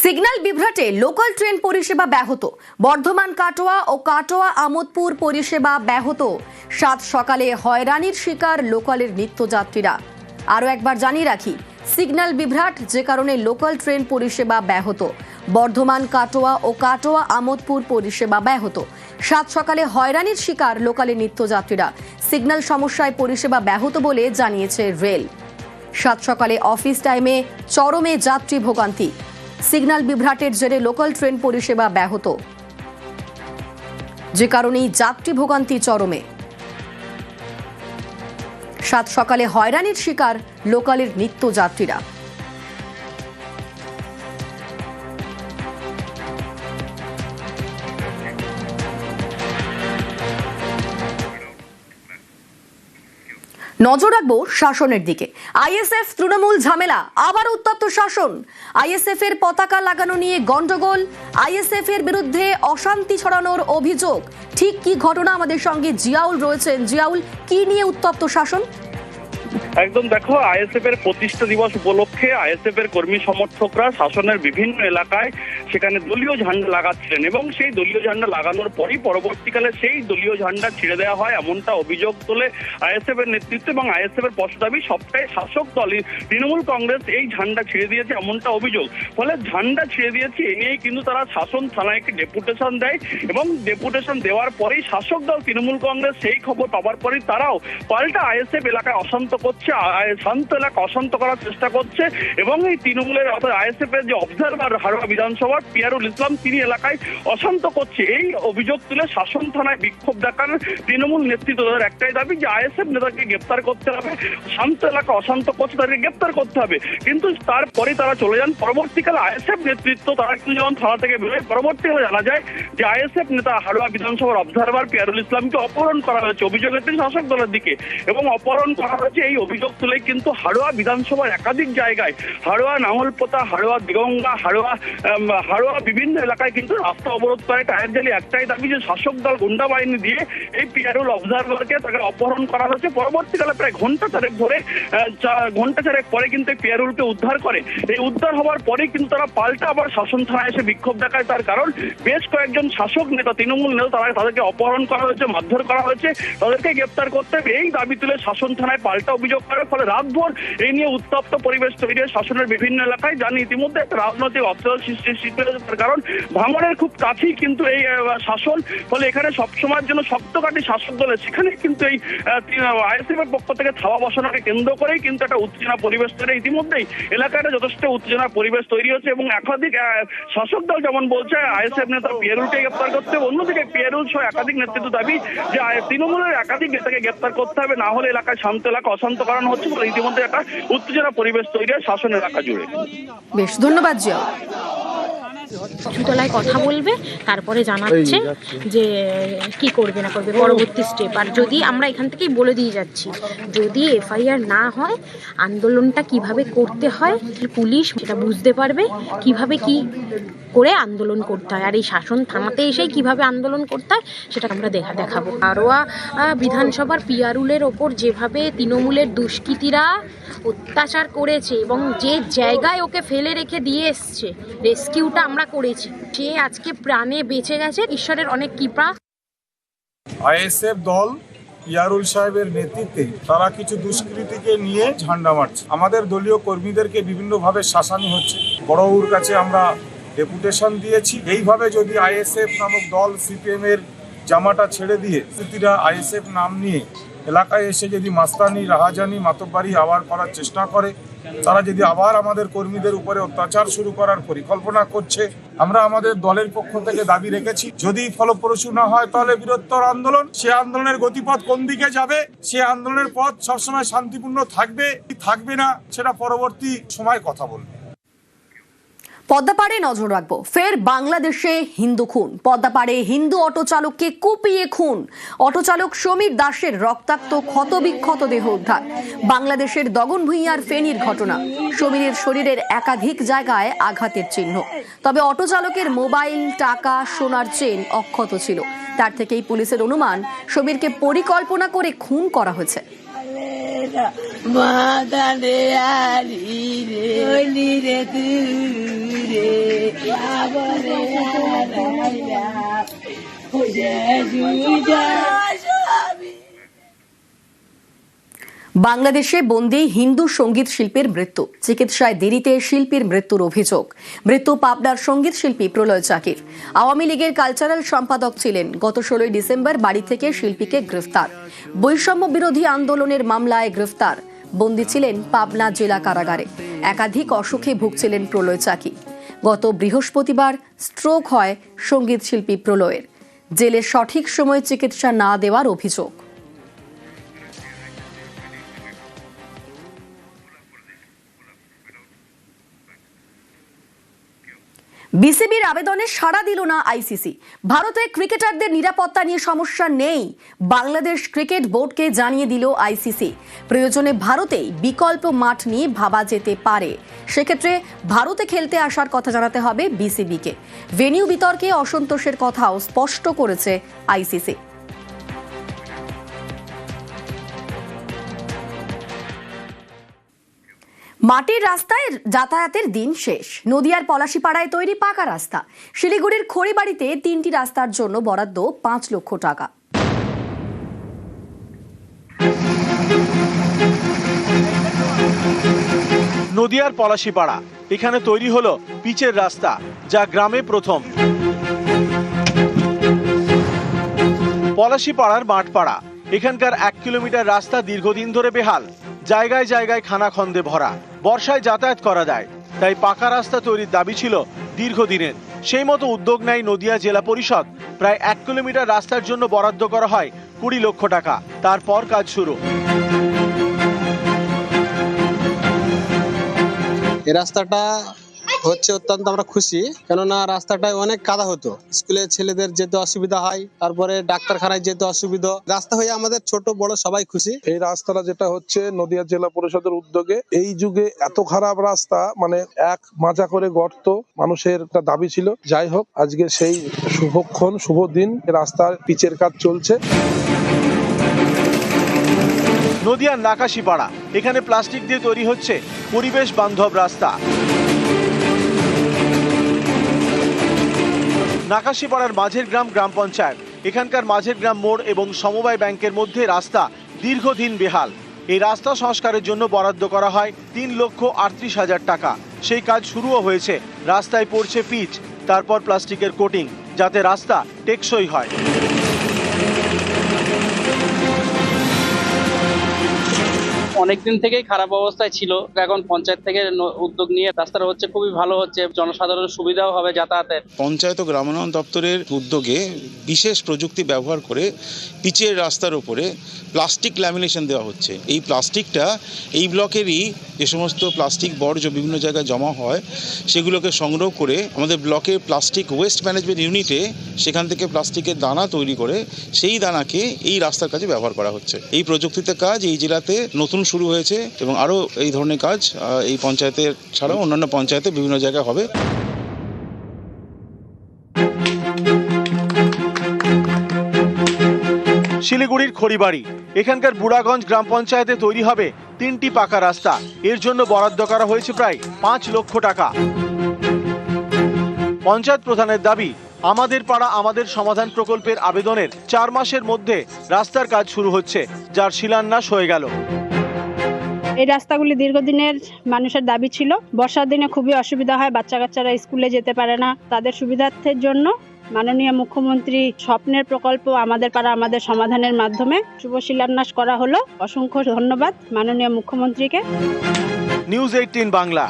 Signal বিভ্রাটে local train পরিষেবা ব্যাহত। বর্ধমান কাটোয়া ও কাটোয়া আমোদপুর পরিষেবা ব্যাহত। সাত সকালে হয়রানির শিকার লোকালের নিত্যযাত্রীরা। আরও একবার জানিয়ে রাখি, সিগন্যাল বিভ্রাট যে কারণে লোকাল ট্রেন পরিষেবা ব্যাহত। বর্ধমান কাটোয়া ও কাটোয়া আমোদপুর পরিষেবা ব্যাহত। সাত সকালে হয়রানির শিকার লোকালের নিত্যযাত্রীরা। সিগন্যাল সমস্যায় পরিষেবা ব্যাহত বলে জানিয়েছে রেল। সাত সকালে অফিস টাইমে চরমে যাত্রী ভোগান্তি। সিগন্যাল বিভ্রাটের জেরে লোকাল ট্রেন পরিষেবা ব্যাহত। যে কারণেই যাত্রী ভোগান্তি চরমে। সাত সকালে হয়রানির শিকার লোকালের নিত্যযাত্রীরা। নজর রাখব শাসনের দিকে। আইএসএফ তৃণমূল ঝামেলা, আবার উত্তপ্ত শাসন। আইএসএফ এর পতাকা লাগানো নিয়ে গন্ডগোল আইএসএফ এর বিরুদ্ধে অশান্তি ছড়ানোর অভিযোগ। ঠিক কি ঘটনা আমাদের সঙ্গে জিয়াউল রয়েছেন? জিয়াউল, কি নিয়ে উত্তপ্ত শাসন? একদম দেখো আইএসএফ এর প্রতিষ্ঠা দিবস উপলক্ষে আইএসএফ এর কর্মী সমর্থকরা শাসনের বিভিন্ন এলাকায় সেখানে দলীয় ঝান্ডা লাগাচ্ছিলেন এবং সেই দলীয় ঝান্ডা লাগানোর পরই পরবর্তীকালে সেই দলীয় ঝান্ডা ছিঁড়ে দেওয়া হয় এমনটা অভিযোগ তোলে আইএসএফ এর নেতৃত্ব এবং আইএসএফ এর দাবি সবটাই শাসক দল তৃণমূল কংগ্রেস এই ঝান্ডা ছিঁড়ে দিয়েছে এমনটা অভিযোগ। ফলে ঝান্ডা ছিঁড়ে দিয়েছে এ নিয়েই কিন্তু তারা শাসন থানায় একটি ডেপুটেশন দেয় এবং ডেপুটেশন দেওয়ার পরেই শাসক দল তৃণমূল কংগ্রেস সেই খবর পাওয়ার পরেই তারাও পাল্টা আইএসএফ এলাকায় অশান্ত করছে শান্ত এলাকা অশান্ত করার চেষ্টা করছে এবং এই তৃণমূলের অর্থাৎ আইএসএফ এর যে অবজারভার হারোয়া বিধানসভার পিয়ারুল ইসলাম তিনি এলাকায় অশান্ত করছে। এই অভিযোগ তুলে শাসন থানায় বিক্ষোভ দেখান তৃণমূল নেতৃত্ব। তাদের একটাই দাবি যে আইএসএফ নেতাকে গ্রেপ্তার করতে হবে, শান্ত এলাকা অশান্ত করছে, তাদেরকে গ্রেপ্তার করতে হবে। কিন্তু তারপরে তারা চলে যান। পরবর্তীকালে আইএসএফ নেতৃত্ব, তারা কিন্তু যখন থানা থেকে বেরোয়, পরবর্তীকালে জানা যায় যে আইএসএফ নেতা হারোয়া বিধানসভার অবজারভার পিয়ারুল ইসলামকে অপহরণ করা হয়েছে অভিযোগ এসেছে শাসক দলের দিকে। এবং অপহরণ করা হয়েছে এই অভিযোগ তুলে কিন্তু হারোয়া বিধানসভার একাধিক জায়গায় হারোয়া নাঙলপোতা হারোয়া দিগঙ্গা হারোয়া হারোয়া বিভিন্ন এলাকায় কিন্তু রাস্তা অবরোধ করে টায়ার জ্বালি একটাই দাবি যে শাসক দল গুন্ডা বাহিনী দিয়ে এই পিয়ারুল অবজারভারকে তাকে অপহরণ করা হয়েছে। পরবর্তীকালে প্রায় ঘণ্টা চারেক ধরে ঘণ্টা চারেক পরে কিন্তু পিয়ারুলকে উদ্ধার করে। এই উদ্ধার হওয়ার পরে কিন্তু তারা পাল্টা আবার শাসন থানায় এসে বিক্ষোভ দেখায় তার কারণ বেশ কয়েকজন শাসক নেতা, তৃণমূল নেতা, তারা তাদেরকে অপহরণ করা হয়েছে, মারধর করা হয়েছে, তাদেরকে গ্রেপ্তার করতে এই দাবি তুলে শাসন থানায় পাল্টা অভিযোগ করার ফলে রাতভর এই নিয়ে উত্তপ্ত পরিবেশ তৈরি হয় শাসনের বিভিন্ন এলাকায়। জানি ইতিমধ্যে একটা রাজনৈতিক অস্থিরতা সৃষ্টি তার কারণ ভাঙনের খুব কাছেই কিন্তু এই শাসন। ফলে এখানে সবসময়ের জন্য শক্তকাঠি শাসক দলের সেখানে কিন্তু এই আইএসএফ এর পক্ষ থেকে থাবা বসানোকে কেন্দ্র করেই কিন্তু একটা উত্তেজনা পরিবেশ তৈরি। ইতিমধ্যেই এলাকাটা যথেষ্ট উত্তেজনা পরিবেশ তৈরি হচ্ছে এবং একাধিক শাসক দল যেমন বলছে, আইএসএফ নেতা পিয়ারুলকে গ্রেপ্তার করতে অন্যদিকে পিয়ারুল সহ একাধিক নেতৃত্ব দাবি যে তৃণমূলের একাধিক নেতাকে গ্রেপ্তার করতে হবে। না হলে এলাকায় শান্ত এলাকা অশান্ত করানো হচ্ছে ইতিমধ্যে একটা উত্তেজনা পরিবেশ তৈরি হয় শাসন এলাকা জুড়ে। বেশ, ধন্যবাদ জিয়াউল। তলায় কথা বলবে তারপরে জানাচ্ছে যে কি করবে না করবে পরবর্তী স্টেপ আর যদি আমরা এখান থেকেই বলে দিয়ে যাচ্ছি যদি এফআইআর না হয় আন্দোলনটা কীভাবে করতে হয় পুলিশ সেটা বুঝতে পারবে কীভাবে কি করে আন্দোলন করতে হয় আর এই শাসন থামাতে এসেই কীভাবে আন্দোলন করতে হয় সেটা আমরা দেখা দেখাবো। আরোয়া বিধানসভার পিয়ারুলের ওপর যেভাবে তৃণমূলের দুষ্কৃতীরা অত্যাচার করেছে এবং যে জায়গায় ওকে ফেলে রেখে দিয়ে এসছে রেস্কিউটা আমরা করেছি। সে আজকে প্রাণে বেঁচে গেছে, ঈশ্বরের অনেক কৃপা। আইএসএফ দল ইয়ারুল সাহেবের নেতৃত্বে তারা কিছু দুষ্কৃতীকে নিয়ে ঝান্ডা মারছে। আমাদের দলীয় কর্মীদেরকে বিভিন্নভাবে শাসানি হচ্ছে। বড়বাবুর কাছে আমরা ডেপুটেশন দিয়েছি। এইভাবে যদি আইএসএফ নামক দল সিপিএম এর জামাটা ছেড়ে দিয়ে, স্মৃতিরা আইএসএফ নাম নিয়ে এলাকায় এসে যদি মাস্তানি, রাহাজানি, মাতব্বারি আবার করার চেষ্টা করে, তারা যদি আবার আমাদের কর্মীদের উপরে অত্যাচার শুরু করার পরিকল্পনা করছে, আমরা আমাদের দলের পক্ষ থেকে দাবি রেখেছি। যদি ফলপ্রসূ না হয়, তাহলে বৃহত্তর আন্দোলন, সে আন্দোলনের গতিপথ কোন দিকে যাবে? সে আন্দোলনের পথ সবসময় শান্তিপূর্ণ থাকবে কি থাকবে না, সেটা পরবর্তী সময় কথা বলবে। পদ্মাপাড়ে নজর রাখব। ফের বাংলাদেশে হিন্দু খুন। পদ্মাপাড়ে হিন্দু অটো চালককে কুপিয়ে খুন। অটো চালক সমীর দাসের রক্তাক্ত ক্ষতবিক্ষত দেহ উদ্ধার। বাংলাদেশের দগন ভূঁইয়ার ফেনীর ঘটনা। সমীরের শরীরের একাধিক জায়গায় আঘাতের চিহ্ন। তবে অটো চালকের মোবাইল, টাকা, সোনার চেন অক্ষত ছিল। তার থেকেই পুলিশের অনুমান, সমীরকে পরিকল্পনা করে খুন করা হয়েছে। মাদানে আলি রে। ওলি রে দূরে। আবরে আলাইলা ও সুজা স্বামী বাংলাদেশে বন্দি হিন্দু সংগীত শিল্পীর মৃত্যু। চিকিৎসায় দেরিতে শিল্পীর মৃত্যুর অভিযোগ। মৃত্যু পাবনার সংগীত শিল্পী প্রলয় চাকির। আওয়ামী লীগের কালচারাল সম্পাদক ছিলেন। গত ষোলোই ডিসেম্বর বাড়ি থেকে শিল্পীকে গ্রেফতার। বৈষম্য বিরোধী আন্দোলনের মামলায় গ্রেফতার। বন্দী ছিলেন পাবনা জেলা কারাগারে। একাধিক অসুখে ভুগছিলেন প্রলয় চাকি গত বৃহস্পতিবার স্ট্রোক হয় সংগীত শিল্পী প্রলয়ের। জেলে সঠিক সময়ে চিকিৎসা না দেওয়ার অভিযোগ। বিসিবির আবেদনে সাড়া দিল না আইসিসি। ভারতে ক্রিকেটারদের নিরাপত্তা নিয়ে সমস্যা নেই। বাংলাদেশ ক্রিকেট বোর্ডকে জানিয়ে দিল আইসিসি। প্রয়োজনে ভারতেই বিকল্প মাঠ নিয়ে ভাবা যেতে পারে। সেক্ষেত্রে ভারতে খেলতে আসার কথা জানাতে হবে বিসিবিকে। ভেনিউ বিতর্কে অসন্তোষের কথাও স্পষ্ট করেছে আইসিসি। মাটির রাস্তায় যাতায়াতের দিন শেষ। নদিয়ার পলাশিপাড়ায় তৈরি পাকা রাস্তা। শিলিগুড়ির খড়িবাড়িতে তিনটি রাস্তার জন্য বরাদ্দ পাঁচ লক্ষ টাকা। নদিয়ার পলাশিপাড়া। এখানে তৈরি হলো পিচের রাস্তা, যা গ্রামে প্রথম। পলাশিপাড়ার মাঠপাড়া। এখানকার এক কিলোমিটার রাস্তা দীর্ঘদিন ধরে বেহাল। জায়গায় জায়গায় খানাখন্দে ভরা। বর্ষায় যাতায়াত করা যায়। তাই পাকা রাস্তা তৈরির দাবি ছিল দীর্ঘদিনের। সেই মতো উদ্যোগ নেয় নদিয়া জেলা পরিষদ। প্রায় এক কিলোমিটার রাস্তার জন্য বরাদ্দ করা হয় কুড়ি লক্ষ টাকা। তারপর কাজ শুরু। এ রাস্তাটা হচ্ছে অত্যন্ত আমরা খুশি। কেননা রাস্তাটায় অনেক কাদা হতো। স্কুলের ছেলেদের যেতে অসুবিধা হয় তারপরে ডাক্তারখানায় যেতে অসুবিধা। রাস্তা হয়ে আমাদের ছোট বড় সবাই খুশি। এই রাস্তাটা যেটা হচ্ছে নদিয়া জেলা পরিষদের উদ্যোগে এই যুগে এত খারাপ রাস্তা মানে এক মাজা করে গর্ত মানুষের একটা দাবি ছিল। যাই হোক আজকে সেই শুভক্ষণ শুভ দিন রাস্তার পিচের কাজ চলছে। নদিয়ার নাকাশিপাড়া এখানে প্লাস্টিক দিয়ে তৈরি হচ্ছে পরিবেশ বান্ধব রাস্তা। নাকাশিপাড়ার মাঝের গ্রাম গ্রাম পঞ্চায়েত। এখানকার মাঝের গ্রাম মোড় এবং সমবায় ব্যাংকের মধ্যে রাস্তা দীর্ঘদিন বেহাল। এই রাস্তা সংস্কারের জন্য বরাদ্দ করা হয় তিন লক্ষ আটত্রিশ হাজার টাকা। সেই কাজ শুরুও হয়েছে। রাস্তায় পড়ছে পিচ, তারপর প্লাস্টিকের কোটিং, যাতে রাস্তা টেকসই হয়। অনেকদিন থেকেই খারাপ অবস্থায় ছিল। এখন পঞ্চায়েত থেকে উদ্যোগ নিয়ে রাস্তাটা হচ্ছে খুবই ভালো হচ্ছে, জনসাধারণের সুবিধাও হবে যাতায়াতের। পঞ্চায়েত ও গ্রামোন্নয়ন দপ্তরের উদ্যোগে বিশেষ প্রযুক্তি ব্যবহার করে পিচের রাস্তার উপরে প্লাস্টিক ল্যামিনেশন দেওয়া হচ্ছে। এই প্লাস্টিকটা এই ব্লকেরই যে সমস্ত প্লাস্টিক বর্জ্য বিভিন্ন জায়গায় জমা হয়, সেগুলোকে সংগ্রহ করে আমাদের ব্লকের প্লাস্টিক ওয়েস্ট ম্যানেজমেন্ট ইউনিটে সেখান থেকে প্লাস্টিকের দানা তৈরি করে সেই দানাকে এই রাস্তার কাজে ব্যবহার করা হচ্ছে। এই প্রযুক্তিতে কাজ এই জেলাতে নতুন শুরু হয়েছে এবং আরও এই ধরনের কাজ এই পঞ্চায়েতের ছাড়াও অন্যান্য পঞ্চায়েতে বিভিন্ন জায়গায় হবে। শিলিগুড়ির খড়িবাড়ি, এখানকার বুড়াগঞ্জ গ্রাম পঞ্চায়েতে তৈরি হবে তিনটি পাকা রাস্তা। এর জন্য বরাদ্দ করা হয়েছে প্রায় পাঁচ লক্ষ টাকা। পঞ্চায়েত প্রধানের দাবি, আমাদের পাড়া আমাদের সমাধান প্রকল্পের আবেদনের চার মাসের মধ্যে রাস্তার কাজ শুরু হচ্ছে, যার শিলান্যাস হয়ে গেল। এই রাস্তাগুলি দীর্ঘদিনের মানুষের দাবি ছিল। বর্ষার দিনে খুবই অসুবিধা হয় বাচ্চা কাচ্চারা স্কুলে যেতে পারে না। তাদের সুবিধার্থের জন্য মাননীয় মুখ্যমন্ত্রী স্বপ্নের প্রকল্প আমাদের পাড়া, আমাদের সমাধানের মাধ্যমে শুভ শিলান্যাস করা হলো। অসংখ্য ধন্যবাদ মাননীয় মুখ্যমন্ত্রীকে। News eighteen Bangla.